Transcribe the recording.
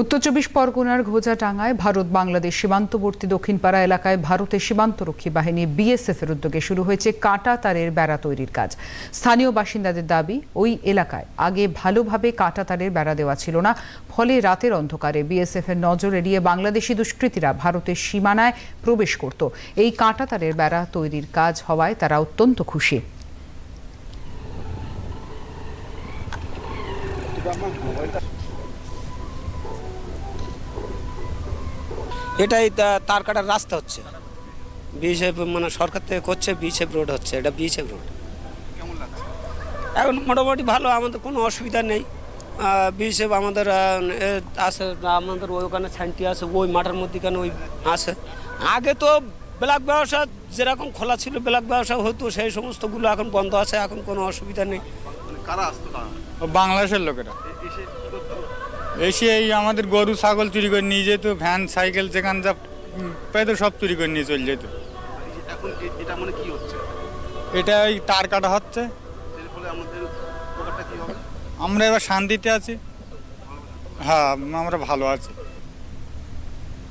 উত্তর চব্বিশ পরগনার ঘোজাটাঙ্গায় ভারত বাংলাদেশ সীমান্তবর্তী দক্ষিণপাড়া এলাকায় ভারতের সীমান্তরক্ষী বাহিনী বিএসএফ এর উদ্যোগে শুরু হয়েছে কাটা তারের বেড়া তৈরির কাজ। স্থানীয় বাসিন্দাদের দাবি, ওই এলাকায় আগে ভালোভাবে কাটা তারের বেড়া দেওয়া ছিল না, ফলে রাতের অন্ধকারে বিএসএফ এর নজর এড়িয়ে বাংলাদেশি দুষ্কৃতীরা ভারতের সীমানায় প্রবেশ করত। এই কাটা তারের বেড়া তৈরির কাজ হওয়ায় তারা অত্যন্ত খুশি। এটাই তা- তার কাটার রাস্তা হচ্ছে। বিএসএফ মানে সরকার থেকে করছে বিএসএফ রোড হচ্ছে এটা বিএসএফ রোড এখন মোটামুটি ভালো আমাদের কোনো অসুবিধা নেই। বিএসএফ আমাদের এ, আছে আমাদের ওই ওখানে ছানটি আছে ওই মাঠের মধ্যে মধ্যেখানে ওই আছে। আগে তো ব্ল্যাক ব্যবসা যেরকম খোলা ছিল ব্ল্যাক ব্যবসা হতো সেই সমস্তগুলো এখন বন্ধ আছে এখন কোনো অসুবিধা নেই। কারা আসতো বাংলাদেশের লোকেরা। এসে এই আমাদের গরু ছাগল চুরি করে নিয়ে যেত ভ্যান সাইকেল যেখান যা পেতো সব চুরি করে নিয়ে চলে যেত। এখন এটা মানে কি হচ্ছে? এটা ওই তার কাটা হচ্ছে। আমরা এবার শান্তিতে আছি। হ্যাঁ আমরা ভালো আছি।